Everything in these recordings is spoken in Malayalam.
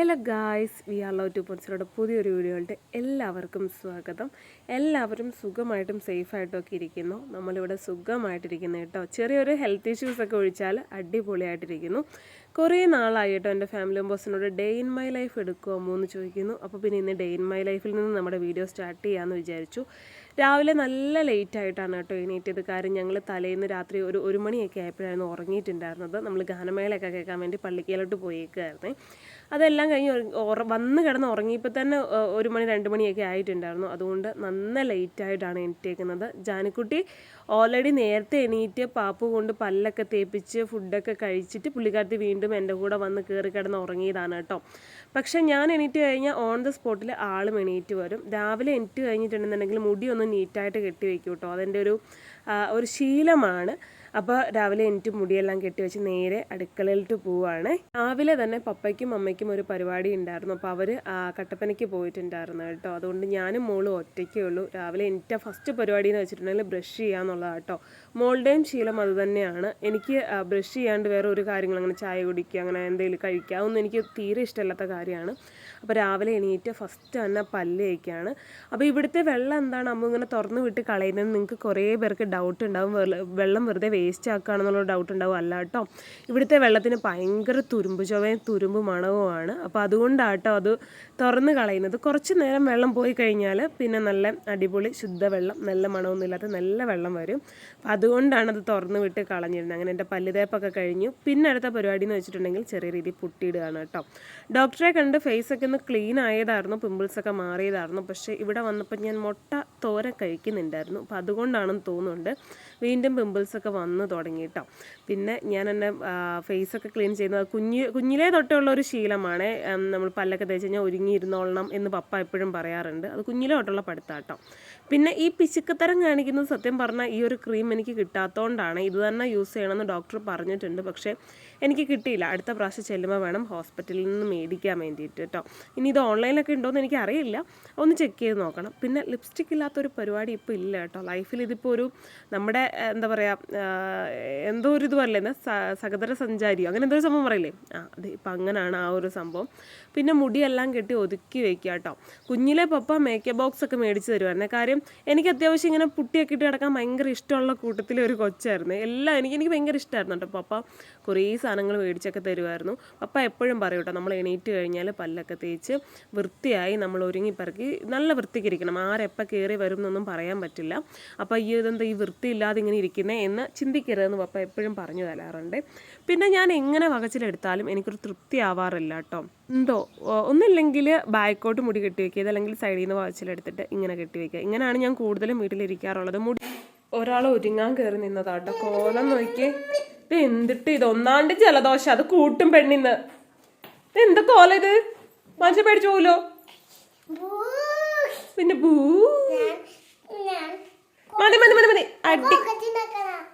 Hello guys we are low to പോയിൻസിലൂടെ പുതിയൊരു വീഡിയോയുടെ എല്ലാവർക്കും സ്വാഗതം. എല്ലാവരും സുഖമായിട്ടും സേഫായിട്ടൊക്കെ ഇരിക്കുന്നു. നമ്മളിവിടെ സുഖമായിട്ടിരിക്കുന്നു കേട്ടോ. ചെറിയൊരു ഹെൽത്ത് ഇഷ്യൂസ് ഒക്കെ ഒഴിച്ചാൽ അടിപൊളിയായിട്ടിരിക്കുന്നു. കുറേ നാളായി കേട്ടോ എന്റെ ഫാമിലി മെമ്പേഴ്സിനോട് ഡേ ഇൻ മൈ ലൈഫ് എടുക്കുമോ എന്ന് ചോദിക്കുന്നു. അപ്പോൾ പിന്നെ ഇന്ന് ഡേ ഇൻ മൈ ലൈഫിൽ നിന്ന് നമ്മുടെ വീഡിയോ സ്റ്റാർട്ട് ചെയ്യാമെന്ന് വിചാരിച്ചു. രാവിലെ നല്ല ലേറ്റ് ആയിട്ടാണ് കേട്ടോ എണീറ്റത്. കാര്യം ഞങ്ങൾ തലേന്ന് രാത്രി ഒരു ഒരു മണിയൊക്കെ ആയപ്പോഴായിരുന്നു ഉറങ്ങിയിട്ടുണ്ടായിരുന്നത്. നമ്മൾ ഗാനമേളയൊക്കെ കേൾക്കാൻ വേണ്ടി പള്ളിക്കയിലോട്ട് പോയേക്കായിരുന്നേ അതെല്ലാം കഴിഞ്ഞ് വന്ന് കിടന്ന് ഉറങ്ങിയപ്പോൾ തന്നെ ഒരു മണി രണ്ട് മണിയൊക്കെ ആയിട്ടുണ്ടായിരുന്നു. അതുകൊണ്ട് നന്ന ലേറ്റായിട്ടാണ് എണീറ്റേക്കുന്നത്. ജാനിക്കുട്ടി ഓൾറെഡി നേരത്തെ എണീറ്റ് പാപ്പു കൊണ്ട് പല്ലൊക്കെ തേപ്പിച്ച് ഫുഡൊക്കെ കഴിച്ചിട്ട് പുള്ളിക്കാരത്തി വീണ്ടും എന്റെ കൂടെ വന്ന് കയറി കിടന്ന് ഉറങ്ങിയതാണ് കേട്ടോ. പക്ഷേ ഞാൻ എണീറ്റ് കഴിഞ്ഞാൽ ഓൺ ദ സ്പോട്ടിൽ ആളും എണീറ്റ് വരും. രാവിലെ എണീറ്റ് കഴിഞ്ഞിട്ടുണ്ടെന്നുണ്ടെങ്കിൽ മുടി ഒന്ന് നീറ്റായിട്ട് കെട്ടി വെക്കും കേട്ടോ. അതെന്റെ ഒരു ഒരു ശീലമാണ്. അപ്പോൾ രാവിലെ എനിക്ക് മുടിയെല്ലാം കെട്ടി വെച്ച് നേരെ അടുക്കളയിലിട്ട് പോവുകയാണ് രാവിലെ തന്നെ പപ്പയ്ക്കും അമ്മയ്ക്കും ഒരു പരിപാടി ഉണ്ടായിരുന്നു. അപ്പോൾ അവർ കട്ടപ്പനയ്ക്ക് പോയിട്ടുണ്ടായിരുന്നു കേട്ടോ. അതുകൊണ്ട് ഞാനും മോളും ഒറ്റയ്ക്കേ ഉള്ളൂ. രാവിലെ എന്റെ ഫസ്റ്റ് പരിപാടി എന്ന് വെച്ചിട്ടുണ്ടെങ്കിൽ ബ്രഷ് ചെയ്യാന്നുള്ളതാണ് കേട്ടോ. മോളുടെയും ശീലം അത് തന്നെയാണ്. എനിക്ക് ബ്രഷ് ചെയ്യാണ്ട് വേറെ ഒരു കാര്യങ്ങൾ അങ്ങനെ ചായ കുടിക്കുക അങ്ങനെ എന്തെങ്കിലും കഴിക്കുക അതൊന്നും എനിക്ക് തീരെ ഇഷ്ടമില്ലാത്ത കാര്യമാണ്. അപ്പോൾ രാവിലെ എണീറ്റ് ഫസ്റ്റ് തന്നെ പല്ല് തേക്കാണ്. അപ്പോൾ ഇവിടുത്തെ വെള്ളം എന്താണ്? അമ്മ ഇങ്ങനെ തുറന്ന് വിട്ട് കളയുന്നത് നിങ്ങൾക്ക് കുറേ പേർക്ക് ഡൗട്ട് ഉണ്ടാവും. വെള്ളം വെറുതെ വേസ്റ്റ് ആക്കുകയാണെന്നുള്ള ഡൗട്ട് ഉണ്ടാവും അല്ല കേട്ടോ. ഇവിടുത്തെ വെള്ളത്തിന് ഭയങ്കര തുരുമ്പ് ചുവയും തുരുമ്പ് മണവുമാണ് അപ്പോൾ അതുകൊണ്ടാട്ടോ അത് തുറന്ന് കളയുന്നത്. കുറച്ച് നേരം വെള്ളം പോയി കഴിഞ്ഞാൽ പിന്നെ നല്ല അടിപൊളി ശുദ്ധവെള്ളം നല്ല മണമൊന്നും ഇല്ലാത്ത നല്ല വെള്ളം വരും. അപ്പോൾ അതുകൊണ്ടാണ് അത് തുറന്ന് വിട്ട് കളഞ്ഞിരുന്നത്. അങ്ങനെ എന്റെ പല്ലുതേപ്പൊക്കെ കഴിഞ്ഞു. പിന്നെ അടുത്ത പരിപാടി എന്ന് വെച്ചിട്ടുണ്ടെങ്കിൽ ചെറിയ രീതിയിൽ പുട്ടിയിടുകയാണ് കേട്ടോ. ഡോക്ടറെ കണ്ട് ഫേസ് ഒക്കെ ഒന്ന് ക്ലീൻ ആയതായിരുന്നു പിമ്പിൾസൊക്കെ മാറിയതായിരുന്നു. പക്ഷേ ഇവിടെ വന്നപ്പോൾ ഞാൻ മുട്ട തോര കഴിക്കുന്നുണ്ടായിരുന്നു. അപ്പോൾ അതുകൊണ്ടാണെന്ന് തോന്നുന്നുണ്ട് വീണ്ടും പിമ്പിൾസൊക്കെ വന്ന് തുടങ്ങി കേട്ടോ പിന്നെ ഞാൻ എന്നെ ഫേസൊക്കെ ക്ലീൻ ചെയ്യുന്നത് കുഞ്ഞ് കുഞ്ഞിലേ തൊട്ടുള്ള ഒരു ശീലമാണ്. നമ്മൾ പല്ലൊക്കെ തേച്ച് കഴിഞ്ഞാൽ ഒരുങ്ങിയിരുന്നോളണം എന്ന് പപ്പ എപ്പോഴും പറയാറുണ്ട്. അത് കുഞ്ഞിലേ തൊട്ടുള്ള പഠിത്താട്ടോ. പിന്നെ ഈ പിശുക്കത്തരം കാണിക്കുന്നത് സത്യം പറഞ്ഞാൽ ഈ ഒരു ക്രീം എനിക്ക് കിട്ടാത്തതുകൊണ്ടാണ് ഇത് തന്നെ യൂസ് ചെയ്യണമെന്ന് ഡോക്ടർ പറഞ്ഞിട്ടുണ്ട്. പക്ഷേ എനിക്ക് കിട്ടിയില്ല. അടുത്ത പ്രാവശ്യം ചെല്ലുമ്പോൾ വേണം ഹോസ്പിറ്റലിൽ നിന്ന് മേടിക്കാൻ വേണ്ടിയിട്ട് കേട്ടോ ഇനി ഇത് ഓൺലൈനിലൊക്കെ ഉണ്ടോയെന്ന് എനിക്ക് അറിയില്ല ഒന്ന് ചെക്ക് ചെയ്ത് നോക്കണം. പിന്നെ ലിപ്സ്റ്റിക് ഇല്ലാത്തൊരു പരിപാടി ഇപ്പോൾ ഇല്ല കേട്ടോ ലൈഫിൽ ഇതിപ്പോൾ ഒരു നമ്മുടെ എന്താ പറയുക എന്തോ ഒരു ഇത് പറയില്ലേ സ- സഹോദര സഞ്ചാരിയോ? അങ്ങനെ എന്തോ ഒരു സംഭവം പറയില്ലേ? ആ അത് ഇപ്പം അങ്ങനെയാണ് ആ ഒരു സംഭവം. പിന്നെ മുടിയെല്ലാം കെട്ടി ഒതുക്കി വയ്ക്കുക കേട്ടോ കുഞ്ഞിലെ പപ്പ മേക്കപ്പ് ബോക്സ് ഒക്കെ മേടിച്ച് തരുമായിരുന്നു കാര്യം എനിക്ക് അത്യാവശ്യം ഇങ്ങനെ പുട്ടിയൊക്കെ ഇട്ട് കിടക്കാൻ ഭയങ്കര ഇഷ്ടമുള്ള കൂട്ടത്തിലെ ഒരു കൊച്ചായിരുന്നു. എല്ലാം എനിക്ക് എനിക്ക് ഭയങ്കര ഇഷ്ടമായിരുന്നു കേട്ടോ പപ്പ കുറേ സാധനങ്ങൾ മേടിച്ചൊക്കെ തരുമായിരുന്നു. പപ്പ എപ്പോഴും പറയും കേട്ടോ നമ്മൾ എണീറ്റ് കഴിഞ്ഞാൽ പല്ലൊക്കെ തേച്ച് വൃത്തിയായി നമ്മൾ ഒരുങ്ങിപ്പറക്കി നല്ല വൃത്തിക്കിരിക്കണം. ആരെപ്പോൾ കയറി വരും എന്നൊന്നും പറയാൻ പറ്റില്ല. അപ്പോൾ ഈ ഇതെന്താ ഈ വൃത്തിയില്ലാതെ ഇങ്ങനെ ഇരിക്കുന്നത് എന്ന് ചിന്തിക്കരുതെന്ന് പപ്പ എപ്പോഴും പറഞ്ഞു തരാറുണ്ട്. പിന്നെ ഞാൻ എങ്ങനെ വകച്ചിലെടുത്താലും എനിക്കൊരു തൃപ്തി ആവാറില്ല കേട്ടോ എന്തോ ഒന്നില്ലെങ്കിൽ ബാക്കോട്ട് മുടി കെട്ടി വെക്കുക അല്ലെങ്കിൽ സൈഡിൽ നിന്ന് വകച്ചിലെടുത്തിട്ട് ഇങ്ങനെ കെട്ടി വെക്കുക. ഇങ്ങനെയാണ് ഞാൻ കൂടുതലും വീട്ടിലിരിക്കാറുള്ളത്. മുടി ഒരാൾ ഒരുങ്ങാൻ കയറി നിന്നതാട്ടോ. കോലം നോക്കി. ഇത് എന്തിട്ട് ഇത്? ഒന്നാണ്ട് ജലദോഷം. അത് കൂട്ടും പെണ്ണിന്ന്. ഇത് എന്താ കോല ഇത്? മനുഷ്യ പേടിച്ചു പോലോ പിന്നെ ഭൂ. മതി മതി മതി മതി. അടി.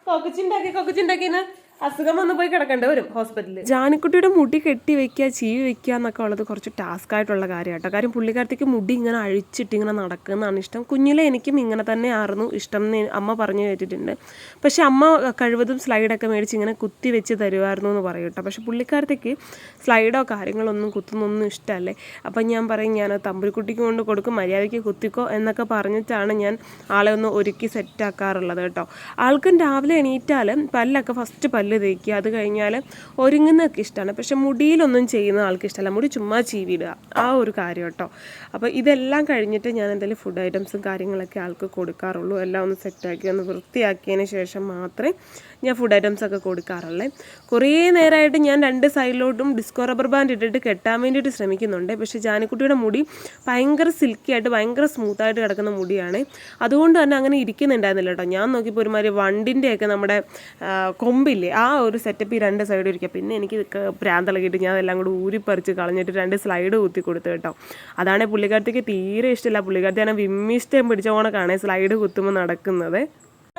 കൊക്കച്ചിണ്ടാക്കി കൊക്കച്ചുണ്ടാക്കിന്ന്. അസുഖം വന്ന് പോയി കിടക്കേണ്ടി വരും ഹോസ്പിറ്റലിൽ ജാനിക്കുട്ടിയുടെ മുടി കെട്ടി വെക്കുക ചീവി വെക്കുക എന്നൊക്കെ ഉള്ളത് കുറച്ച് ടാസ്ക് ആയിട്ടുള്ള കാര്യമാട്ടോ കാര്യം പുള്ളിക്കാരത്തേക്ക് മുടി ഇങ്ങനെ അഴിച്ചിട്ട് ഇങ്ങനെ നടക്കുന്നതാണ് ഇഷ്ടം. കുഞ്ഞിലെ എനിക്കും ഇങ്ങനെ തന്നെ ആയിരുന്നു ഇഷ്ടം എന്ന് അമ്മ പറഞ്ഞു കേട്ടിട്ടുണ്ട്. പക്ഷെ അമ്മ കഴിവതും സ്ലൈഡൊക്കെ മേടിച്ച് ഇങ്ങനെ കുത്തി വെച്ച് തരുമായിരുന്നു എന്ന് പറയും കേട്ടോ. പക്ഷെ പുള്ളിക്കാരത്തേക്ക് സ്ലൈഡോ കാര്യങ്ങളൊന്നും കുത്തുന്നൊന്നും ഇഷ്ടമല്ലേ? അപ്പം ഞാൻ പറയും ഞാൻ തമ്പുരിക്കുട്ടിക്ക് കൊണ്ട് കൊടുക്കും മര്യാദയ്ക്ക് കുത്തിക്കോ എന്നൊക്കെ പറഞ്ഞിട്ടാണ് ഞാൻ ആളെ ഒന്ന് ഒരുക്കി സെറ്റാക്കാറുള്ളത് കേട്ടോ. ആൾക്കും രാവിലെ എണീറ്റാൽ പല്ലൊക്കെ ഫസ്റ്റ് പല്ല് തേക്കുക അത് കഴിഞ്ഞാൽ ഒരുങ്ങുന്നതൊക്കെ ഇഷ്ടമാണ് പക്ഷെ മുടിയിലൊന്നും ചെയ്യുന്ന ആൾക്ക് ഇഷ്ടമല്ല മുടി ചുമ്മാ ചീവിടുക ആ ഒരു കാര്യം കേട്ടോ. അപ്പോൾ ഇതെല്ലാം കഴിഞ്ഞിട്ട് ഞാൻ എന്തെങ്കിലും ഫുഡ് ഐറ്റംസും കാര്യങ്ങളൊക്കെ ആൾക്ക് കൊടുക്കാറുള്ളൂ. എല്ലാം ഒന്ന് സെറ്റാക്കി ഒന്ന് വൃത്തിയാക്കിയതിന് ശേഷം മാത്രമേ ഞാൻ ഫുഡ് ഐറ്റംസ് ഒക്കെ കൊടുക്കാറുള്ളത് കുറേ നേരമായിട്ട് ഞാൻ രണ്ട് സൈഡിലോട്ടും ഡിസ്കോ റബ്ബർ ബാൻഡ് ഇട്ടിട്ട് കെട്ടാൻ വേണ്ടിയിട്ട് ശ്രമിക്കുന്നുണ്ട്. പക്ഷേ ജാനിക്കുട്ടിയുടെ മുടി ഭയങ്കര സിൽക്കി ആയിട്ട് ഭയങ്കര സ്മൂത്തായിട്ട് കിടക്കുന്ന മുടിയാണ്. അതുകൊണ്ട് തന്നെ അങ്ങനെ ഇരിക്കുന്നുണ്ടായിരുന്നില്ല കേട്ടോ. ഞാൻ നോക്കിയപ്പോൾ ഒരുമാതിരി വണ്ടിന്റെയൊക്കെ നമ്മുടെ കൊമ്പില്ലേ ആ ഒരു സെറ്റപ്പ് ഈ രണ്ട് സൈഡും ഇരിക്കുക. പിന്നെ എനിക്ക് ഇതൊക്കെ ഭ്രാന്തളകിയിട്ട് ഞാൻ എല്ലാം കൂടി ഊരിപ്പറിച്ച് കളഞ്ഞിട്ട് രണ്ട് സ്ലൈഡ് കുത്തി കൊടുത്തു കേട്ടോ. അതാണ് പുള്ളിക്കാരത്തേക്ക് തീരെ ഇഷ്ടമില്ല. പുള്ളിക്കാർത്തി ഞാൻ വിമ്മിഷ്ടം പിടിച്ച ഓണക്കാണ് സ്ലൈഡ് കുത്തുമ്പോൾ നടക്കുന്നത്.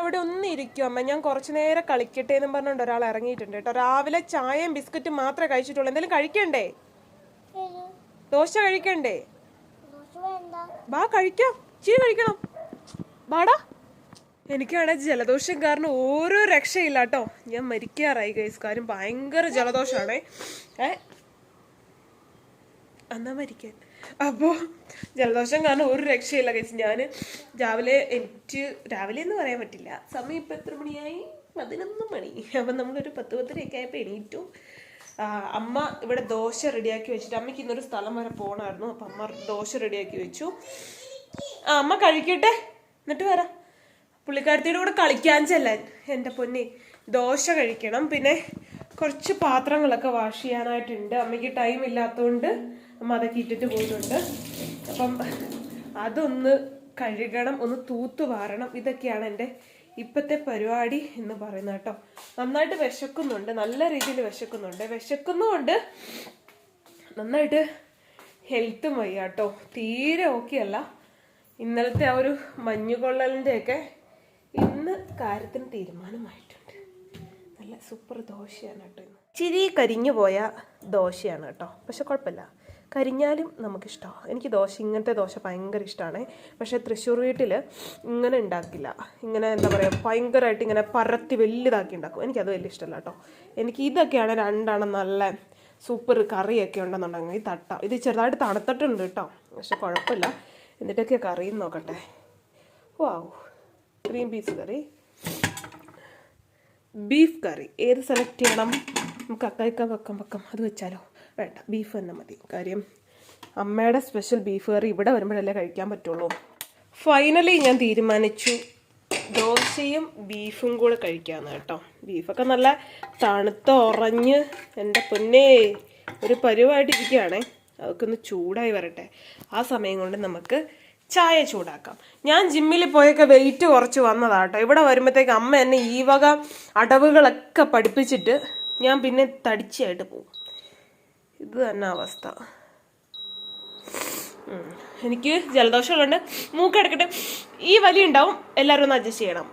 അവിടെ ഒന്ന് ഇരിക്കും അമ്മ. ഞാൻ കുറച്ചു നേരം കളിക്കട്ടെ എന്നും പറഞ്ഞുകൊണ്ട് ഒരാൾ ഇറങ്ങിയിട്ടുണ്ട് കേട്ടോ. രാവിലെ ചായയും ബിസ്ക്കറ്റും മാത്രമേ കഴിച്ചിട്ടുള്ളൂ. എന്തെങ്കിലും കഴിക്കണ്ടേ? ദോശ കഴിക്കണ്ടേ? ബാ കഴിക്കാം. ചീ കഴിക്കണം. ബാടാ. എനിക്കാണെങ്കിൽ ജലദോഷം കാരണം ഓരോ രക്ഷയില്ല കേട്ടോ. ഞാൻ മരിക്കാറായി ഗൈസ് കാര്യം ഭയങ്കര ജലദോഷമാണേ ഏ? എന്നാ മരിക്കാൻ. അപ്പോൾ ജലദോഷം കാരണം ഒരു രക്ഷയില്ല കഴിച്ച് ഞാൻ രാവിലെ എനിക്ക് രാവിലെ എന്ന് പറയാൻ പറ്റില്ല. സമയം ഇപ്പം എത്ര മണിയായി? പതിനൊന്ന് മണി. അപ്പം നമ്മളൊരു പത്ത് പത്തരയൊക്കെ ആയപ്പോൾ എണീറ്റു. അമ്മ ഇവിടെ ദോശ റെഡിയാക്കി വെച്ചിട്ട് അമ്മയ്ക്ക് ഇന്നൊരു സ്ഥലം വരെ പോകണമായിരുന്നു അപ്പം അമ്മ ദോശ റെഡിയാക്കി വെച്ചു. ആ അമ്മ കഴിക്കട്ടെ? എന്നിട്ട് വരാം. പുള്ളിക്കാരത്തിയുടെ കൂടെ കളിക്കാൻ ചെല്ലാൻ. എന്റെ പൊന്നി ദോശ കഴിക്കണം. പിന്നെ കുറച്ച് പാത്രങ്ങളൊക്കെ വാഷ് ചെയ്യാനായിട്ടുണ്ട്. അമ്മയ്ക്ക് ടൈം ഇല്ലാത്തതുകൊണ്ട് അമ്മ അതൊക്കെ ഇട്ടിട്ട് പോയിട്ടുണ്ട്. അപ്പം അതൊന്ന് കഴുകണം ഒന്ന് തൂത്തു വാരണം. ഇതൊക്കെയാണ് എന്റെ ഇപ്പോഴത്തെ പരിപാടി എന്ന് പറയുന്നത് കേട്ടോ. നന്നായിട്ട് വിശക്കുന്നുണ്ട് നല്ല രീതിയിൽ വിശക്കുന്നുണ്ട്. വിശക്കുന്നുമുണ്ട് നന്നായിട്ട് ഹെൽത്തും വയ്യ കേട്ടോ. തീരെ ഓക്കെ അല്ല. ഇന്നലത്തെ ആ ഒരു മഞ്ഞുകൊള്ളലിന്റെ ഒക്കെ ഇന്ന് കാര്യത്തിന് തീരുമാനമായിട്ടുണ്ട്. നല്ല സൂപ്പർ ദോശയാണ് കേട്ടോ ഇന്ന്. ചിരി കരിഞ്ഞു പോയ ദോശയാണ് കേട്ടോ. പക്ഷെ കുഴപ്പമില്ല. കരിഞ്ഞാലും നമുക്കിഷ്ടമാണ് എനിക്ക് ദോശ ഇങ്ങനത്തെ ദോശ ഭയങ്കര ഇഷ്ടമാണ് പക്ഷേ തൃശ്ശൂർ വീട്ടിൽ ഇങ്ങനെ ഉണ്ടാക്കില്ല. ഇങ്ങനെ എന്താ പറയുക ഭയങ്കരമായിട്ട് ഇങ്ങനെ പരത്തി വലുതാക്കി ഉണ്ടാക്കും. എനിക്കത് വലിയ ഇഷ്ടമല്ല കേട്ടോ. എനിക്ക് ഇതൊക്കെയാണ് രണ്ടാണ് നല്ല സൂപ്പർ കറിയൊക്കെ ഉണ്ടെന്നുണ്ടെങ്കിൽ തട്ട. ഇത് ചെറുതായിട്ട് തണുത്തിട്ടുണ്ട് കേട്ടോ. പക്ഷെ കുഴപ്പമില്ല. എന്നിട്ടൊക്കെ കറിയും നോക്കട്ടെ. Wow green peas curry. Beef curry. ഏത് സെലക്ട് ചെയ്യണം? നമുക്ക് അക്കയ്ക്ക പക്കം പക്കം. അത് വെച്ചാലോ? വേണ്ട ബീഫ് തന്നെ മതി. കാര്യം അമ്മയുടെ സ്പെഷ്യൽ ബീഫ് കറി ഇവിടെ വരുമ്പോഴല്ലേ കഴിക്കാൻ പറ്റുള്ളൂ. ഫൈനലി ഞാൻ തീരുമാനിച്ചു. ദോശയും ബീഫും കൂടെ കഴിക്കാമെന്ന് കേട്ടോ. ബീഫൊക്കെ നല്ല തണുത്ത ഉറഞ്ഞ് എന്റെ പൊന്നേ ഒരു പരുവായിട്ടിരിക്കുകയാണേ. അതൊക്കെ ഒന്ന് ചൂടായി വരട്ടെ. ആ സമയം കൊണ്ട് നമുക്ക് ചായ ചൂടാക്കാം. ഞാൻ ജിമ്മിൽ പോയൊക്കെ വെയിറ്റ് കുറച്ച് വന്നതാട്ടോ ഇവിടെ വരുമ്പോഴത്തേക്ക് അമ്മ എന്നെ ഈ വക അടവുകളൊക്കെ പഠിപ്പിച്ചിട്ട് ഞാൻ പിന്നെ തടിച്ചായിട്ട് പോകും. ഇത് തന്നെ അവസ്ഥ. എനിക്ക് ജലദോഷമുള്ളതുകൊണ്ട് മൂക്കെടുക്കട്ടെ ഈ വലി ഉണ്ടാവും എല്ലാവരും ഒന്ന് അഡ്ജസ്റ്റ് ചെയ്യണം.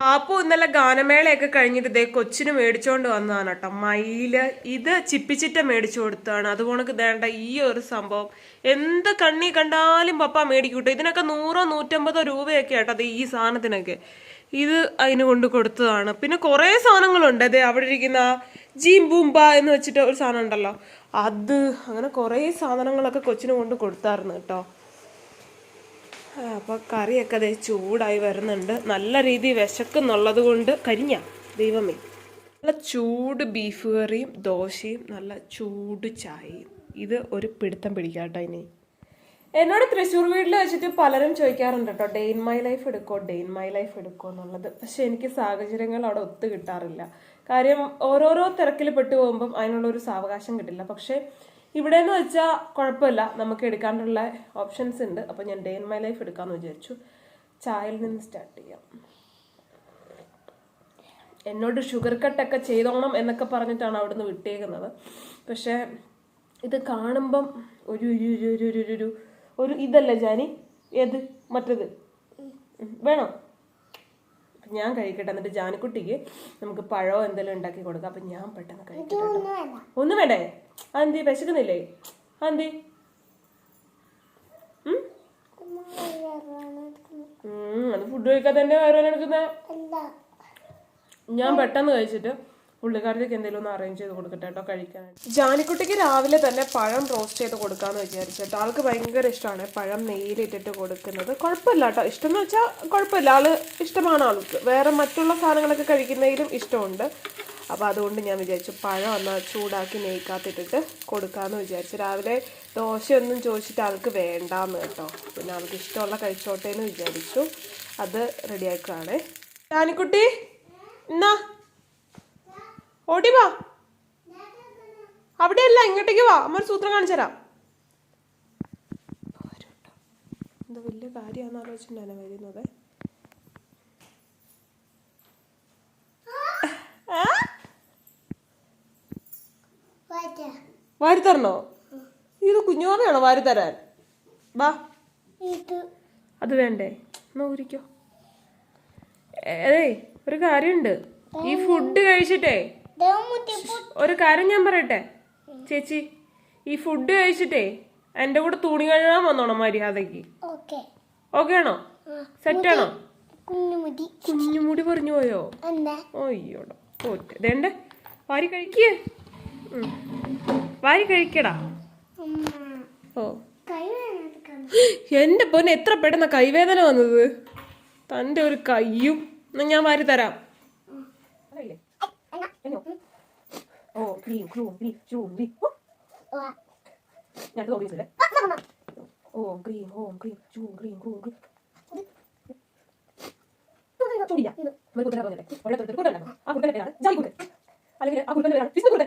പാപ്പു ഇന്നലെ ഗാനമേളയൊക്കെ കഴിഞ്ഞിട്ട് ഇതേ കൊച്ചിന് മേടിച്ചോണ്ട് വന്നതാണ് കേട്ടോ. മയിൽ ഇത് ചിപ്പിച്ചിട്ട മേടിച്ചു കൊടുത്താണ് അതുപോലെ വേണ്ട ഈ ഒരു സംഭവം. എന്ത് കണ്ണി കണ്ടാലും പപ്പ മേടിക്കൂട്ടോ ഇതിനൊക്കെ നൂറോ നൂറ്റമ്പതോ രൂപയൊക്കെ ആട്ടോ അത് ഈ സാധനത്തിനൊക്കെ. ഇത് അതിന് കൊണ്ട് കൊടുത്തതാണ്. പിന്നെ കുറേ സാധനങ്ങളുണ്ട്. അതെ അവിടെ ഇരിക്കുന്ന ജീം ബൂംബ എന്ന് വെച്ചിട്ട് ഒരു സാധനം ഉണ്ടല്ലോ. അത് അങ്ങനെ കുറേ സാധനങ്ങളൊക്കെ കൊച്ചിന് കൊണ്ട് കൊടുത്തായിരുന്നു കേട്ടോ. അപ്പോൾ അപ്പൊ കറിയൊക്കെ അതേ ചൂടായി വരുന്നുണ്ട്. നല്ല രീതിയിൽ വിശക്കുന്നുള്ളത് കൊണ്ട് കരിഞ്ഞ ദൈവമേ. നല്ല ചൂട് ബീഫ് കറിയും ദോശയും നല്ല ചൂട് ചായയും. ഇത് ഒരു പിടുത്തം പിടിക്കാട്ടോ ഇനി. എന്നോട് തൃശ്ശൂർ വീട്ടിൽ വെച്ചിട്ട് പലരും ചോദിക്കാറുണ്ട് കേട്ടോ ഡേ ഇൻ മൈ ലൈഫ് എടുക്കോ ഡേ ഇൻ മൈ ലൈഫ് എടുക്കോ എന്നുള്ളത്. പക്ഷെ എനിക്ക് സാഹചര്യങ്ങൾ അവിടെ ഒത്തു കിട്ടാറില്ല. കാര്യം ഓരോരോ തിരക്കിൽ പെട്ടു പോകുമ്പം അതിനുള്ള ഒരു സാവകാശം കിട്ടില്ല. പക്ഷേ ഇവിടെ എന്ന് വെച്ചാൽ കുഴപ്പമില്ല. നമുക്ക് എടുക്കാനുള്ള ഓപ്ഷൻസ് ഉണ്ട്. അപ്പോൾ ഞാൻ ഡേ ഇൻ മൈ ലൈഫ് എടുക്കാമെന്ന് വിചാരിച്ചു. ചായയിൽ നിന്ന് സ്റ്റാർട്ട് ചെയ്യാം. എന്നോട് ഷുഗർ കട്ടൊക്കെ ചെയ്തോണം എന്നൊക്കെ പറഞ്ഞിട്ടാണ് അവിടുന്ന് വിട്ടേക്കുന്നത്. പക്ഷേ ഇത് കാണുമ്പം ഒരു ഒരു ഒരു ഒരു ഒരു ഇതല്ല ജാനി? ഏത്? മറ്റത്? വേണോ? ഞാൻ കഴിക്കട്ടെ. എന്നിട്ട് ജാനിക്കുട്ടിക്ക് നമുക്ക് പഴമോ എന്തെങ്കിലും ഉണ്ടാക്കി കൊടുക്കാം. അപ്പം ഞാൻ പെട്ടെന്ന് കഴിക്കട്ടെ ഒന്നും വേണ്ടേ? അതെന്തി വിശക്കുന്നില്ലേ? അതെന്തി അത് ഫുഡ് കഴിക്കാതെ തന്നെ എടുക്കുന്ന? ഞാൻ പെട്ടെന്ന് കഴിച്ചിട്ട് പുള്ളിക്കാരത്തേക്ക് എന്തെങ്കിലും ഒന്ന് അറേഞ്ച് ചെയ്ത് കൊടുക്കട്ടെ കേട്ടോ കഴിക്കാനായിട്ട്. ജാനിക്കുട്ടിക്ക് രാവിലെ തന്നെ പഴം റോസ്റ്റ് ചെയ്ത് കൊടുക്കാന്ന് വിചാരിച്ചിട്ട് ആൾക്ക് ഭയങ്കര ഇഷ്ടമാണ് പഴം നെയ്യിലിട്ടിട്ട് കൊടുക്കുന്നത്. കുഴപ്പമില്ല കേട്ടോ. ഇഷ്ടം എന്ന് വെച്ചാൽ കുഴപ്പമില്ല. ആൾ ഇഷ്ടമാണ് ആൾക്ക്. വേറെ മറ്റുള്ള സാധനങ്ങളൊക്കെ കഴിക്കുന്നതിലും ഇഷ്ടമുണ്ട്. അപ്പോൾ അതുകൊണ്ട് ഞാൻ വിചാരിച്ചു പഴം ഒന്ന് ചൂടാക്കി നെയ്ക്കാത്തിട്ടിട്ട് കൊടുക്കാമെന്ന് വിചാരിച്ചു. രാവിലെ ദോശയൊന്നും ചോദിച്ചിട്ട് ആൾക്ക് വേണ്ടാന്ന് കേട്ടോ. പിന്നെ ആൾക്ക് ഇഷ്ടമുള്ള കഴിച്ചോട്ടേന്ന് വിചാരിച്ചു. അത് റെഡിയാക്കുകയാണേ ജാനിക്കുട്ടി എന്നാ ഓടി വാ. അവിടെയല്ല ഇങ്ങോട്ടേക്ക് വാ. അമ്മ ഒരു സൂത്രം കാണിച്ചു തരാം. എന്താ വലിയ കാര്യമാണെന്ന് ആലോചിച്ചിട്ടാണ് വരുന്നത്? വാരി തരണോ ഇത് കുഞ്ഞോമയാണോ വാരി തരാൻ വാ അത് വേണ്ടേ? എന്നാ ഊരിക്കോ. ഏയ് ഒരു കാര്യമുണ്ട്. ഈ ഫുഡ് കഴിച്ചിട്ടേ ഒരു കാര്യം ഞാൻ പറയട്ടെ? ചേച്ചി ഈ ഫുഡ് കഴിച്ചിട്ടേ എന്റെ കൂടെ തുണി കഴുകാൻ വന്നോണം മര്യാദയ്ക്ക് ഓക്കെ. ആണോ? സെറ്റ് ആണോ? കുഞ്ഞുമുടി. കുഞ്ഞുമുടി പറഞ്ഞു പോയോ? അയ്യോടോ പോറ്റ്. ഇതേണ്ടേ വാരി കഴിക്കേ. വാരി കഴിക്കടാ. ഓ. എന്റെ പൊന്നെ എത്ര പെട്ടെന്ന കൈവേദന വന്നത്? തന്റെ ഒരു കയ്യും. ഞാൻ വാരി തരാം. ഓ ക്രീം ക്രൂം ക്രീം ചൂം ക്രീം. ഞാൻ ഓഫീസിലെ ഓം ക്രീം ഓം ക്രീം ചൂം ക്രീം ക്രൂം ക്രീം ചൂടില്ല നമ്മൾ കുത്തനെ പറഞ്ഞില്ലേ വെള്ളത്തെടുത്ത് കുത്തനെ ആ കുത്തനെ പേരാണ് ജാലി അല്ലെങ്കിൽ ആ കുത്തനെ പേരാണ് വിഷ്ണു അല്ല,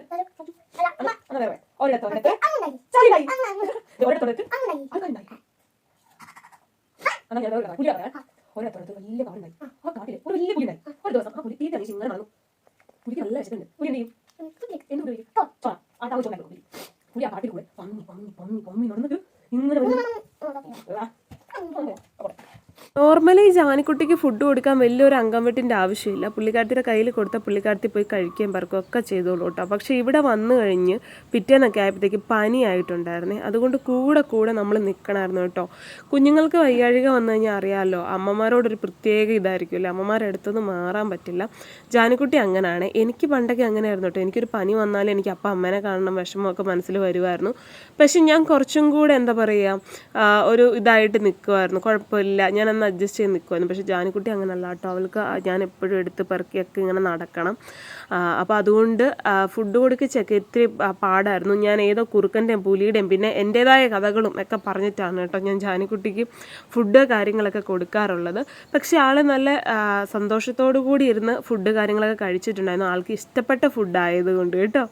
അങ്ങനെ വേറെ ഒരിടത്തോടത്ത് അങ്ങുണ്ടായി. ചാലിലായി അങ്ങ്, ഒരിടത്തോടത്ത് അങ്ങുണ്ടായി. അതുണ്ടായി എന്നാ ഞാൻ വേറെ പുലി പറയാം ഒരിടത്തോടത്ത് വലിയ കാടുണ്ടായി ആ കാട്ടിൽ ഒരു വലിയ പുലി ഉണ്ടായി ഒരു ദിവസം ആ പുലി തീറ്റ ഇങ്ങനെ നടന്നു പുലിക്ക് നല്ല വിശക്കുണ്ട് പുലി എന്ത് ചെയ്യും. എന്ത് പുലി ചോള ആ താവ് ചോള പുലി പുലി ആ കാട്ടിൽ കൂടെ പമ്മി പമ്മി പമ്മി പമ്മി നടന്നിട്ട് ഇങ്ങനെ നോർമലി ജാനിക്കുട്ടിക്ക് ഫുഡ് കൊടുക്കാൻ വലിയൊരു അങ്കംവെട്ടിന്റെ ആവശ്യമില്ല. പുള്ളിക്കാരത്തിയുടെ കയ്യിൽ കൊടുത്ത പുള്ളിക്കാരത്തി പോയി കഴിക്കുകയും പറക്കുകയും ഒക്കെ ചെയ്തോളൂ കേട്ടോ. പക്ഷേ ഇവിടെ വന്നു കഴിഞ്ഞ് പിറ്റേന്നൊക്കെ ആയപ്പോഴത്തേക്ക് പനിയായിട്ടുണ്ടായിരുന്നേ. അതുകൊണ്ട് കൂടെ കൂടെ നമ്മൾ നിൽക്കണമായിരുന്നു കേട്ടോ. കുഞ്ഞുങ്ങൾക്ക് വയ്യാഴിക വന്നു കഴിഞ്ഞാൽ അറിയാമല്ലോ അമ്മമാരോടൊരു പ്രത്യേക ഇതായിരിക്കുമല്ലോ? അല്ലേ അടുത്തുനിന്ന് മാറാൻ പറ്റില്ല. ജാനിക്കുട്ടി അങ്ങനെയാണ് എനിക്ക് പണ്ടൊക്കെ അങ്ങനെയായിരുന്നു കേട്ടോ. എനിക്കൊരു പനി വന്നാൽ എനിക്ക് അപ്പം അമ്മേനെ കാണണം വിഷമമൊക്കെ മനസ്സിൽ വരുമായിരുന്നു. പക്ഷെ ഞാൻ കുറച്ചും കൂടെ എന്താ പറയുക ഒരു ഇതായിട്ട് നിൽക്കുമായിരുന്നു കുഴപ്പമില്ല. ഞാൻ അന്ന് അഡ്ജസ്റ്റ് ചെയ്ത് നിൽക്കുമായിരുന്നു പക്ഷേ ജാനിക്കുട്ടി അങ്ങനല്ല കേട്ടോ. അവൾക്ക് ഞാൻ എപ്പോഴും എടുത്ത് പെറുക്കിയൊക്കെ ഇങ്ങനെ നടക്കണം. അപ്പോൾ അതുകൊണ്ട് ഫുഡ് കൊടുക്കിച്ചൊക്കെ ഇത്തിരി പാടായിരുന്നു. ഞാൻ ഏതോ കുറുക്കന്റെയും പുലിയുടെയും പിന്നെ എന്റേതായ കഥകളും ഒക്കെ പറഞ്ഞിട്ടാണ് കേട്ടോ ഞാൻ ജാനിക്കുട്ടിക്ക് ഫുഡ് കാര്യങ്ങളൊക്കെ കൊടുക്കാറുള്ളത്. പക്ഷേ ആൾ നല്ല സന്തോഷത്തോടു കൂടി ഇരുന്ന് ഫുഡ് കാര്യങ്ങളൊക്കെ കഴിച്ചിട്ടുണ്ടായിരുന്നു. ആൾക്ക് ഇഷ്ടപ്പെട്ട ഫുഡ് ആയതുകൊണ്ട് കേട്ടോ.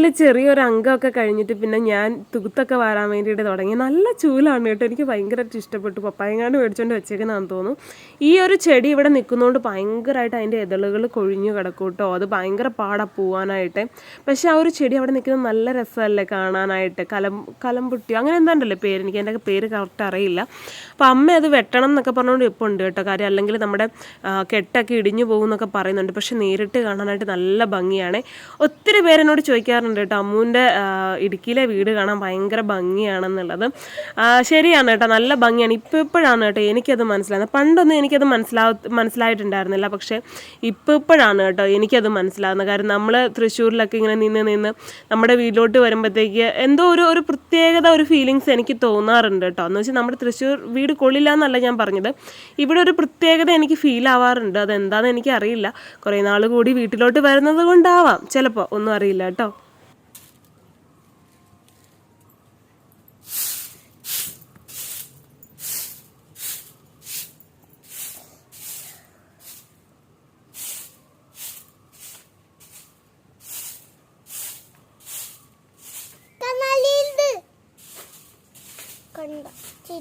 പേരിൽ ചെറിയൊരു അംഗമൊക്കെ കഴിഞ്ഞിട്ട് പിന്നെ ഞാൻ തുകുത്തൊക്കെ വരാൻ വേണ്ടിയിട്ട് തുടങ്ങി. നല്ല ചൂലാണ് കേട്ടോ. എനിക്ക് ഭയങ്കരമായിട്ട് ഇഷ്ടപ്പെട്ടു. പപ്പായങ്ങാണ്ട് മേടിച്ചുകൊണ്ട് വെച്ചേക്കുന്നതാണെന്ന് തോന്നുന്നു. ഈ ഒരു ചെടി ഇവിടെ നിൽക്കുന്നതുകൊണ്ട് ഭയങ്കരമായിട്ട് അതിന്റെ ഇതളുകൾ കൊഴിഞ്ഞു കിടക്കും കേട്ടോ. അത് ഭയങ്കര പാടാ പോവാനായിട്ട്. പക്ഷെ ആ ഒരു ചെടി അവിടെ നിൽക്കുന്നത് നല്ല രസമല്ലേ കാണാനായിട്ട്. കലം കലമ്പുട്ടി അങ്ങനെ എന്താണ്ടല്ലേ പേര്? എനിക്ക് എന്റെ പേര് കറക്റ്റ് അറിയില്ല. അപ്പോൾ അമ്മ അത് വെട്ടണം എന്നൊക്കെ പറഞ്ഞുകൊണ്ട് ഇപ്പോൾ ഉണ്ട് കേട്ടോ. കാര്യം അല്ലെങ്കിൽ നമ്മുടെ കെട്ടൊക്കെ ഇടിഞ്ഞു പോകുമെന്നൊക്കെ പറയുന്നുണ്ട്. പക്ഷെ നേരിട്ട് കാണാനായിട്ട് നല്ല ഭംഗിയാണ്. ഒത്തിരി പേര് എന്നോട് ചോദിക്കാറുണ്ട് കേട്ടോ. അമ്മൂന്റെ ഇടുക്കിയിലെ വീട് കാണാൻ ഭയങ്കര ഭംഗിയാണെന്നുള്ളത്. ശരിയാണ് കേട്ടോ. നല്ല ഭംഗിയാണ്. ഇപ്പോൾ ഇപ്പോഴാണ് കേട്ടോ എനിക്കത് മനസ്സിലാകുന്നത് പണ്ടൊന്നും എനിക്കത് മനസ്സിലാ മനസ്സിലായിട്ടുണ്ടായിരുന്നില്ല. പക്ഷേ ഇപ്പോൾ ഇപ്പോഴാണ് കേട്ടോ എനിക്കത് മനസ്സിലാകുന്നത് കാരണം നമ്മൾ തൃശ്ശൂരിലൊക്കെ ഇങ്ങനെ നിന്ന് നിന്ന് നമ്മുടെ വീട്ടിലോട്ട് വരുമ്പോഴത്തേക്ക് എന്തോ ഒരു ഒരു പ്രത്യേകത ഒരു ഫീലിങ്സ് എനിക്ക് തോന്നാറുണ്ട് കേട്ടോ. എന്ന് വെച്ചാൽ നമ്മുടെ തൃശ്ശൂർ വീട് കൊള്ളില്ല എന്നല്ല ഞാൻ പറഞ്ഞത്. ഇവിടെ ഒരു പ്രത്യേകത എനിക്ക് ഫീൽ ആവാറുണ്ട്. അതെന്താണെന്ന് എനിക്കറിയില്ല. കുറേ നാൾ കൂടി വീട്ടിലോട്ട് വരുന്നത് കൊണ്ടാവാം. ചിലപ്പോൾ ഒന്നും അറിയില്ല കേട്ടോ.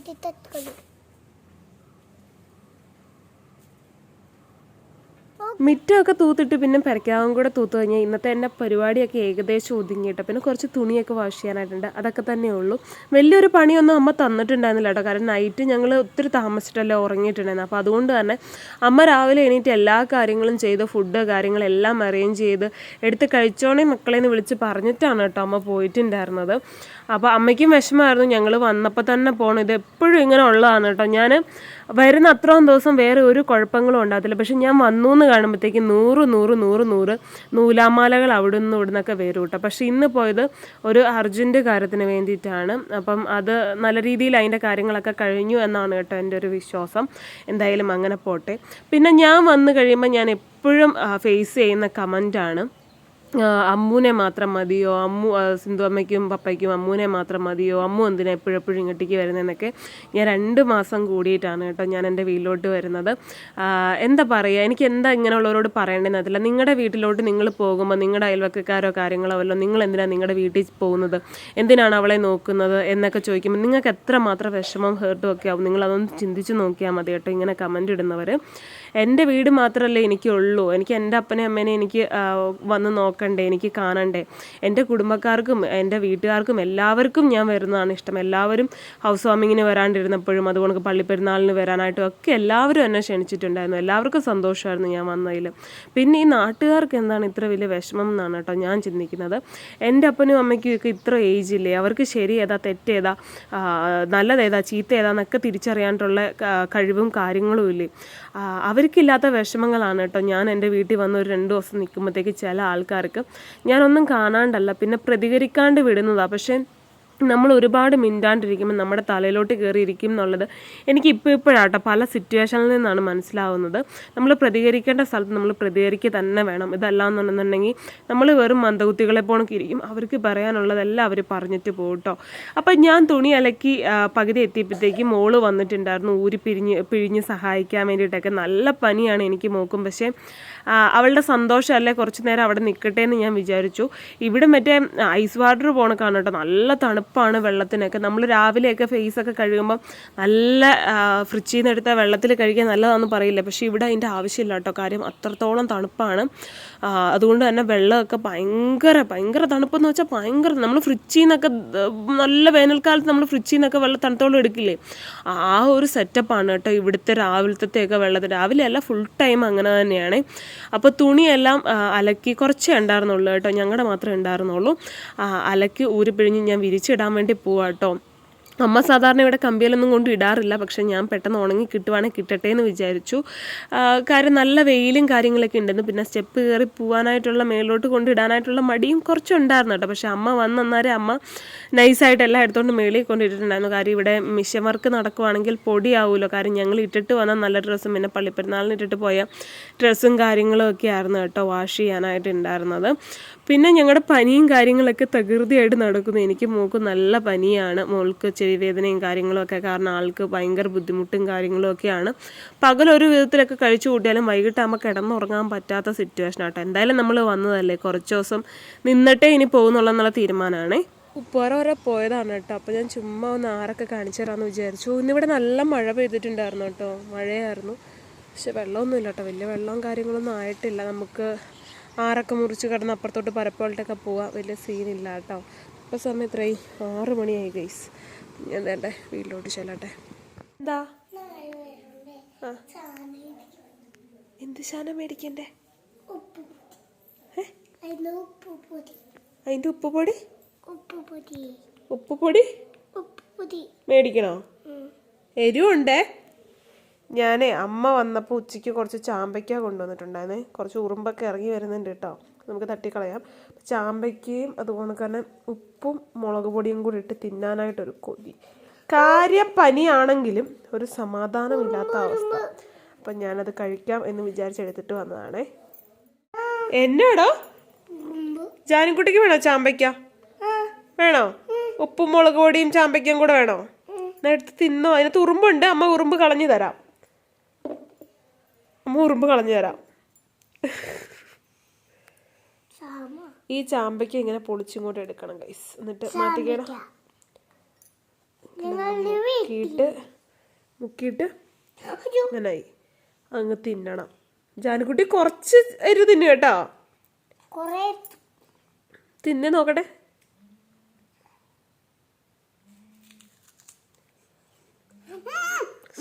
出てくる。മിറ്റമൊക്കെ തൂത്തിട്ട് പിന്നെ പെരക്കാവും കൂടെ തൂത്ത് കഴിഞ്ഞാൽ ഇന്നത്തെ എന്റെ പരിപാടിയൊക്കെ ഏകദേശം ഒതുങ്ങിയിട്ട്. പിന്നെ കുറച്ച് തുണിയൊക്കെ വാഷ് ചെയ്യാനായിട്ടുണ്ട്. അതൊക്കെ തന്നെ ഉള്ളൂ. വലിയൊരു പണിയൊന്നും അമ്മ തന്നിട്ടുണ്ടായിരുന്നില്ല കേട്ടോ കാരണം നൈറ്റ് ഞങ്ങൾ ഒത്തിരി താമസിച്ചിട്ടല്ലേ ഉറങ്ങിയിട്ടുണ്ടായിരുന്നു. അപ്പോൾ അതുകൊണ്ട് തന്നെ അമ്മ രാവിലെ എണീറ്റ് എല്ലാ കാര്യങ്ങളും ചെയ്ത് ഫുഡ് കാര്യങ്ങളെല്ലാം അറേഞ്ച് ചെയ്ത് എടുത്ത് കഴിച്ചോണേ മക്കളെന്ന് വിളിച്ച് പറഞ്ഞിട്ടാണ് കേട്ടോ അമ്മ പോയിട്ടുണ്ടായിരുന്നത്. അപ്പോൾ അമ്മയ്ക്കും വിഷമമായിരുന്നു ഞങ്ങൾ വന്നപ്പോൾ തന്നെ പോകണം ഇത് എപ്പോഴും ഇങ്ങനെ ഉള്ളതാണ് കേട്ടോ ഞാൻ വരുന്ന അത്രയും ദിവസം വേറെ ഒരു കുഴപ്പങ്ങളും ഉണ്ടാകത്തില്ല. പക്ഷെ ഞാൻ വന്നു എന്ന് കാണുമ്പോഴത്തേക്ക് നൂറ് നൂറ് നൂറ് നൂറ് നൂലാമാലകൾ അവിടെ നിന്ന് ഇവിടെ നിന്നൊക്കെ വരും കേട്ടോ. പക്ഷെ ഇന്ന് പോയത് ഒരു അർജന്റ് കാര്യത്തിന് വേണ്ടിയിട്ടാണ്. അപ്പം അത് നല്ല രീതിയിൽ അതിന്റെ കാര്യങ്ങളൊക്കെ കഴിഞ്ഞു എന്നാണ് കേട്ടോ എന്റെ ഒരു വിശ്വാസം. എന്തായാലും അങ്ങനെ പോട്ടെ. പിന്നെ ഞാൻ വന്നു കഴിയുമ്പോൾ ഞാൻ എപ്പോഴും ഫേസ് ചെയ്യുന്ന കമന്റാണ് ആ, അമ്മൂനെ മാത്രം മതിയോ? അമ്മു സിന്ധു അമ്മയ്ക്കും പപ്പയ്ക്കും അമ്മൂനെ മാത്രം മതിയോ? അമ്മു എന്തിനാ എപ്പോഴെപ്പോഴും ഇങ്ങോട്ടേക്ക് വരുന്നതെന്നൊക്കെ ഞാൻ രണ്ട് മാസം കൂടിയിട്ടാണ് കേട്ടോ ഞാൻ എന്റെ വീട്ടിലോട്ട് വരുന്നത്. എന്താ പറയുക? എനിക്ക് എന്താ ഇങ്ങനെയുള്ളവരോട് പറയേണ്ടതെന്ന് നിങ്ങളുടെ വീട്ടിലോട്ട് നിങ്ങൾ പോകുമ്പോൾ നിങ്ങളുടെ അയൽവക്കക്കാരോ കാര്യങ്ങളോ വല്ലോ നിങ്ങൾ എന്തിനാണ് നിങ്ങളുടെ വീട്ടിൽ പോകുന്നത്? എന്തിനാണ് അവളെ നോക്കുന്നത് എന്നൊക്കെ ചോദിക്കുമ്പോൾ നിങ്ങൾക്ക് എത്ര മാത്രം വിഷമം ഹേർട്ടും ഒക്കെ ആവും. നിങ്ങളതൊന്ന് ചിന്തിച്ച് നോക്കിയാൽ മതി കേട്ടോ ഇങ്ങനെ കമന്റ് ഇടുന്നവർ എന്റെ വീട് മാത്രമല്ലേ എനിക്കുള്ളൂ. എനിക്ക് എന്റെ അപ്പനെ അമ്മേനെ എനിക്ക് വന്ന് നോക്കണ്ടേ എനിക്ക് കാണണ്ടേ. എന്റെ കുടുംബക്കാർക്കും എന്റെ വീട്ടുകാർക്കും എല്ലാവർക്കും ഞാൻ വരുന്നതാണ് ഇഷ്ടം. എല്ലാവരും ഹൗസ് വാമിങ്ങിന് വരാണ്ടിരുന്നപ്പോഴും അതുകൊണ്ട് പള്ളിപ്പെരുന്നാളിന് വരാനായിട്ടും ഒക്കെ എല്ലാവരും എന്നെ ക്ഷണിച്ചിട്ടുണ്ടായിരുന്നു. എല്ലാവർക്കും സന്തോഷമായിരുന്നു ഞാൻ വന്നതിൽ. പിന്നെ ഈ നാട്ടുകാർക്ക് എന്താണ് ഇത്ര വലിയ വിഷമം എന്നാണ് കേട്ടോ ഞാൻ ചിന്തിക്കുന്നത്. എന്റെ അപ്പനും അമ്മയ്ക്കും ഒക്കെ ഇത്ര ഏജ് ഇല്ലേ? അവർക്ക് ശരി ഏതാ തെറ്റേതാ നല്ലതേതാ ചീത്ത ഏതാന്നൊക്കെ തിരിച്ചറിയാനുള്ള കഴിവും കാര്യങ്ങളും ഇല്ലേ? അവർക്കില്ലാത്ത വിഷമങ്ങളാണ് കേട്ടോ. ഞാൻ എന്റെ വീട്ടിൽ വന്ന് ഒരു രണ്ട് ദിവസം നിൽക്കുമ്പോഴത്തേക്ക് ചില ആൾക്കാർക്ക് ഞാനൊന്നും കാണാണ്ടല്ല പിന്നെ പ്രതികരിക്കാണ്ട് വിടുന്നതാണ് പക്ഷേ നമ്മൾ ഒരുപാട് മിണ്ടാണ്ടിരിക്കുമ്പോൾ നമ്മുടെ തലയിലോട്ട് കയറിയിരിക്കും എന്നുള്ളത് എനിക്ക് ഇപ്പോൾ ഇപ്പോഴാട്ടോ പല സിറ്റുവേഷനിൽ നിന്നാണ് മനസ്സിലാവുന്നത്. നമ്മൾ പ്രതികരിക്കേണ്ട സ്ഥലത്ത് നമ്മൾ പ്രതികരിക്കുക തന്നെ വേണം. ഇതല്ലാന്നുണ്ടെന്നുണ്ടെങ്കിൽ നമ്മൾ വെറും മന്ദകുത്തികളെ പോണൊക്കെ ഇരിക്കും. അവർക്ക് പറയാനുള്ളതെല്ലാം അവർ പറഞ്ഞിട്ട് പോകട്ടോ അപ്പം ഞാൻ തുണി അലക്കി പകുതി എത്തിയപ്പോഴത്തേക്കും മോൾ വന്നിട്ടുണ്ടായിരുന്നു. ഊരി പിരിഞ്ഞ് പിഴിഞ്ഞ് സഹായിക്കാൻ വേണ്ടിയിട്ടൊക്കെ നല്ല പനിയാണ് എനിക്ക് മോക്കും. പക്ഷേ അവളുടെ സന്തോഷമല്ലേ കുറച്ച് നേരം അവിടെ നിൽക്കട്ടെ എന്ന് ഞാൻ വിചാരിച്ചു. ഇവിടെ മറ്റേ ഐസ് വാട്ടർ പോണക്കാണ് കേട്ടോ. നല്ല തണുപ്പാണ് വെള്ളത്തിനൊക്കെ. നമ്മൾ രാവിലെയൊക്കെ ഫേസൊക്കെ കഴുകുമ്പം നല്ല ഫ്രിഡ്ജിൽ നിന്ന് എടുത്ത വെള്ളത്തിൽ കഴുകിയാൽ നല്ലതാണെന്ന് പറയില്ല. പക്ഷേ ഇവിടെ അതിന്റെ ആവശ്യമില്ല കേട്ടോ. കാര്യം അത്രത്തോളം തണുപ്പാണ്. അതുകൊണ്ട് തന്നെ വെള്ളമൊക്കെ ഭയങ്കര ഭയങ്കര തണുപ്പെന്ന് വെച്ചാൽ ഭയങ്കര നമ്മൾ ഫ്രിഡ്ജിൽ നിന്നൊക്കെ നല്ല വേനൽക്കാലത്ത് നമ്മൾ ഫ്രിഡ്ജിൽ നിന്നൊക്കെ വെള്ളം തണുത്തോളം എടുക്കില്ലേ? ആ ഒരു സെറ്റപ്പാണ് കേട്ടോ ഇവിടുത്തെ രാവിലത്തെയൊക്കെ വെള്ളത്തിൽ രാവിലെ അല്ല ഫുൾ ടൈം അങ്ങനെ തന്നെയാണ്. അപ്പോൾ തുണിയെല്ലാം അലക്കി കുറച്ചേ ഉണ്ടായിരുന്നുള്ളൂ കേട്ടോ. ഞങ്ങളുടെ മാത്രമേ ഉണ്ടായിരുന്നുള്ളൂ. അലക്കി ഊരിപ്പിഴിഞ്ഞ് ഞാൻ വിരിച്ചിടാൻ വേണ്ടി പോവാം കേട്ടോ. അമ്മ സാധാരണ ഇവിടെ കമ്പിയിലൊന്നും കൊണ്ട് ഇടാറില്ല പക്ഷേ ഞാൻ പെട്ടെന്ന് ഉണങ്ങി കിട്ടുവാണെങ്കിൽ കിട്ടട്ടെ എന്ന് വിചാരിച്ചു. കാര്യം നല്ല വെയിലും കാര്യങ്ങളൊക്കെ ഉണ്ടെന്ന് പിന്നെ സ്റ്റെപ്പ് കയറി പോകാനായിട്ടുള്ള മേലോട്ട് കൊണ്ട് ഇടാനായിട്ടുള്ള മടിയും കുറച്ചുണ്ടായിരുന്നു കേട്ടോ. പക്ഷേ അമ്മ വന്നന്നേരം അമ്മ നൈസായിട്ട് എല്ലാം എടുത്തുകൊണ്ട് മേളിൽ കൊണ്ടിട്ടിട്ടുണ്ടായിരുന്നു കാര്യം ഇവിടെ മിഷൻ വർക്ക് നടക്കുവാണെങ്കിൽ പൊടിയാവുമല്ലോ കാര്യം ഞങ്ങൾ ഇട്ടിട്ട് വന്ന നല്ല ഡ്രസ്സും പിന്നെ പള്ളിപ്പെരുന്നാളിന് ഇട്ടിട്ട് പോയ ഡ്രസ്സും കാര്യങ്ങളും ഒക്കെ ആയിരുന്നു കേട്ടോ വാഷ് ചെയ്യാനായിട്ട് ഉണ്ടായിരുന്നത്. പിന്നെ ഞങ്ങളുടെ പനിയും കാര്യങ്ങളൊക്കെ തകൃതിയായിട്ട് നടക്കുന്നു. എനിക്ക് മോൾക്ക് നല്ല പനിയാണ്. മോൾക്ക് വേദനയും കാര്യങ്ങളൊക്കെ കാരണം ആൾക്ക് ഭയങ്കര ബുദ്ധിമുട്ടും കാര്യങ്ങളൊക്കെയാണ്. പകലൊരു വിധത്തിലൊക്കെ കഴിച്ചു കൂട്ടിയാലും വൈകിട്ടാകുമ്പോൾ കിടന്നുറങ്ങാൻ പറ്റാത്ത സിറ്റുവേഷൻ ആട്ടോ. എന്തായാലും നമ്മൾ വന്നതല്ലേ? കുറച്ച് ദിവസം നിന്നിട്ടേ ഇനി പോകുന്നുള്ള എന്നുള്ള തീരുമാനമാണേ. വരെ പോയതാണ് കേട്ടോ. അപ്പോൾ ഞാൻ ചുമ്മാ ഒന്ന് ആറൊക്കെ കാണിച്ചു തരാമെന്ന് വിചാരിച്ചു. ഇന്നിവിടെ നല്ല മഴ പെയ്തിട്ടുണ്ടായിരുന്നു കേട്ടോ. മഴയായിരുന്നു. പക്ഷെ വെള്ളമൊന്നുമില്ല കേട്ടോ. വലിയ വെള്ളവും കാര്യങ്ങളൊന്നും ആയിട്ടില്ല. നമുക്ക് ആറൊക്കെ മുറിച്ച് കിടന്ന് അപ്പുറത്തോട്ട് പരപ്പോളത്തൊക്കെ പോവാം. വലിയ സീനില്ല കേട്ടോ. ഇപ്പോൾ സമയം എത്രയായി? ആറ് മണിയായി ഗൈസ് ഞാൻ വേണ്ടേ വീട്ടിലോട്ട് ചെല്ലട്ടെ. എന്താ? എന്ത് ശാനം മേടിക്കണ്ടേ? അതിന്റെ ഉപ്പുപൊടി? ഉപ്പുപൊടി? ഉപ്പ് പൊടി ഉപ്പുപൊടി ഉപ്പ് പൊടി മേടിക്കണോ? എരിവുണ്ടേ? ഞാനേ അമ്മ വന്നപ്പോൾ ഉച്ചയ്ക്ക് കുറച്ച് ചാമ്പയ്ക്ക കൊണ്ടുവന്നിട്ടുണ്ടായിരുന്നേ. കുറച്ച് ഉറുമ്പൊക്കെ ഇറങ്ങി വരുന്നുണ്ട് കേട്ടോ. നമുക്ക് തട്ടിക്കളയാം. ചാമ്പയ്ക്കയും അതുപോലെ തന്നെ ഉപ്പും മുളക് പൊടിയും കൂടി ഇട്ട് തിന്നാനായിട്ടൊരു കൊതി. കാര്യം പനിയാണെങ്കിലും ഒരു സമാധാനമില്ലാത്ത അവസ്ഥ. അപ്പം ഞാനത് കഴിക്കാം എന്ന് വിചാരിച്ചെടുത്തിട്ട് വന്നതാണേ. എന്നാടോ? ജാനിക്കുട്ടിക്ക് വേണോ ചാമ്പയ്ക്ക? വേണോ? ഉപ്പും മുളക് പൊടിയും ചാമ്പയ്ക്കയും കൂടെ വേണോ? എന്നാ എടുത്ത് തിന്നോ. അതിനകത്ത് ഉറുമ്പുണ്ട് അമ്മ ഉറുമ്പ് കളഞ്ഞു തരാം. അമ്മ ഉറുമ്പ് കളഞ്ഞു തരാം. ഈ ചാമ്പയ്ക്ക് ഇങ്ങനെ പൊളിച്ചിങ്ങോട്ട് എടുക്കണം ഗൈസ് എന്നിട്ട് മാറ്റിക്കണം. മുക്കിയിട്ട് അങ്ങനായി അങ്ങ് തിന്നണം. ജാനക്കുട്ടി കുറച്ച് എരിവ് തിന്നു കേട്ടോ. തിന്നെ നോക്കട്ടെ.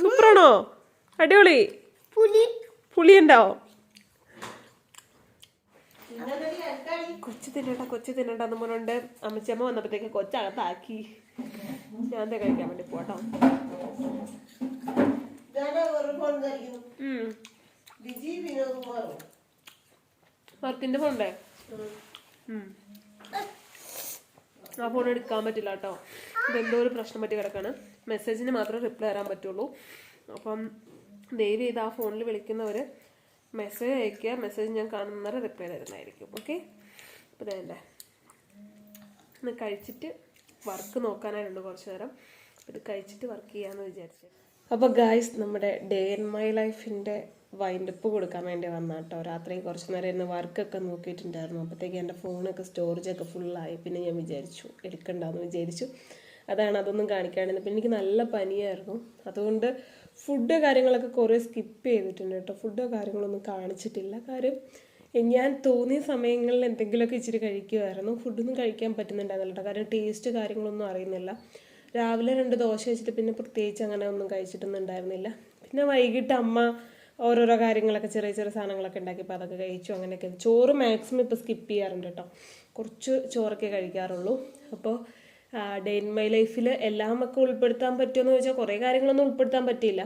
സൂപ്പറാണോ? അടിപൊളി. പുളി ഉണ്ടാവോ കൊച്ചു തിന്നണ്ട കൊച്ചു തിന്നണ്ട എന്ന് പറഞ്ഞുകൊണ്ട് അമ്മച്ചമ്മ വന്നപ്പോഴത്തേക്ക് കൊച്ചകത്താക്കി. ഞാൻ എന്താ കഴിക്കാൻ വേണ്ടി പോട്ടോ വർക്കിന്റെ ഫോണ്ടേ ആ ഫോൺ എടുക്കാൻ പറ്റില്ല കേട്ടോ. ഇതെന്തോ ഒരു പ്രശ്നം പറ്റി കിടക്കാണ്. മെസ്സേജിന് മാത്രമേ റിപ്ലൈ തരാൻ പറ്റുള്ളൂ. അപ്പം ദയവ് ചെയ്ത് ആ ഫോണിൽ വിളിക്കുന്നവർ മെസ്സേജ് അയക്കുക മെസ്സേജ് ഞാൻ കാണുന്നവരെ റിപ്ലൈ തരുന്നതായിരിക്കും. ഓക്കെ അപ്പോൾ ഇതല്ലേ? ഒന്ന് കഴിച്ചിട്ട് വർക്ക് നോക്കാനായിട്ടുണ്ട് കുറച്ച് നേരം. ഇത് കഴിച്ചിട്ട് വർക്ക് ചെയ്യാമെന്ന് വിചാരിച്ചു. അപ്പോൾ ഗായ്സ് നമ്മുടെ ഡേ ഇൻ മൈ ലൈഫിന്റെ വൈൻഡപ്പ് കൊടുക്കാൻ വേണ്ടി വന്ന കേട്ടോ രാത്രി കുറച്ച് നേരം ഇന്ന് വർക്കൊക്കെ നോക്കിയിട്ടുണ്ടായിരുന്നു. അപ്പോഴത്തേക്ക് എന്റെ ഫോണൊക്കെ സ്റ്റോറേജൊക്കെ ഫുള്ളായി പിന്നെ ഞാൻ വിചാരിച്ചു എടുക്കണ്ടെന്ന് വിചാരിച്ചു. അതാണ് അതൊന്നും കാണിക്കാണ്ടിരുന്നത്. പിന്നെ എനിക്ക് നല്ല പനിയായിരുന്നു. അതുകൊണ്ട് ഫുഡ് കാര്യങ്ങളൊക്കെ കുറേ സ്കിപ്പ് ചെയ്തിട്ടുണ്ട് കേട്ടോ. ഫുഡ് കാര്യങ്ങളൊന്നും കാണിച്ചിട്ടില്ല. കാര്യം ഞാൻ തോന്നിയ സമയങ്ങളിൽ എന്തെങ്കിലുമൊക്കെ ഇച്ചിരി കഴിക്കുമായിരുന്നു ഫുഡൊന്നും കഴിക്കാൻ പറ്റുന്നുണ്ടായിരുന്നില്ല കാരണം ടേസ്റ്റ് കാര്യങ്ങളൊന്നും അറിയുന്നില്ല. രാവിലെ രണ്ട് ദോശ വെച്ചിട്ട് പിന്നെ പ്രത്യേകിച്ച് അങ്ങനെ ഒന്നും കഴിച്ചിട്ടൊന്നും ഉണ്ടായിരുന്നില്ല. പിന്നെ വൈകിട്ട് അമ്മ ഓരോരോ കാര്യങ്ങളൊക്കെ ചെറിയ ചെറിയ സാധനങ്ങളൊക്കെ ഉണ്ടാക്കിയപ്പോൾ അതൊക്കെ കഴിച്ചു. അങ്ങനെയൊക്കെ ചോറ് മാക്സിമം ഇപ്പോൾ സ്കിപ്പ് ചെയ്യാറുണ്ട് കേട്ടോ. കുറച്ച് ചോറൊക്കെ കഴിക്കാറുള്ളൂ. അപ്പോൾ ഡേ ഇൻ മൈ ലൈഫിൽ എല്ലാം ഒക്കെ ഉൾപ്പെടുത്താൻ പറ്റുമെന്ന് ചോദിച്ചാൽ കുറേ കാര്യങ്ങളൊന്നും ഉൾപ്പെടുത്താൻ പറ്റിയില്ല.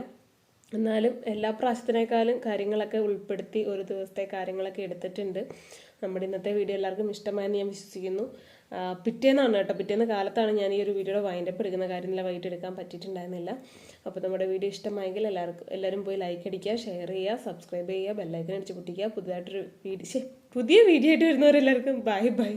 എന്നാലും എല്ലാ പ്രാവശ്യത്തിനേക്കാളും കാര്യങ്ങളൊക്കെ ഉൾപ്പെടുത്തി ഒരു ദിവസത്തെ കാര്യങ്ങളൊക്കെ എടുത്തിട്ടുണ്ട്. നമ്മുടെ ഇന്നത്തെ വീഡിയോ എല്ലാവർക്കും ഇഷ്ടമായെന്ന് ഞാൻ വിശ്വസിക്കുന്നു. പിറ്റേന്നാണ് കേട്ടോ. പിറ്റേന്ന് കാലത്താണ് ഞാൻ ഈ ഒരു വീഡിയോയുടെ വൈൻഡപ്പ് എടുക്കുന്ന കാര്യമെല്ലാം വൈകിട്ട് എടുക്കാൻ പറ്റിയിട്ടുണ്ടായിരുന്നില്ല. അപ്പോൾ നമ്മുടെ വീഡിയോ ഇഷ്ടമായെങ്കിൽ എല്ലാവർക്കും എല്ലാവരും പോയി ലൈക്ക് അടിക്കുക ഷെയർ ചെയ്യുക സബ്സ്ക്രൈബ് ചെയ്യുക ബെല്ലൈക്കൻ അടിച്ച് പൊട്ടിക്കുക. പുതുതായിട്ടൊരു വീഡിയോ പുതിയ വീഡിയോ ആയിട്ട് വരുന്നവരെല്ലാവർക്കും ബൈ ബൈ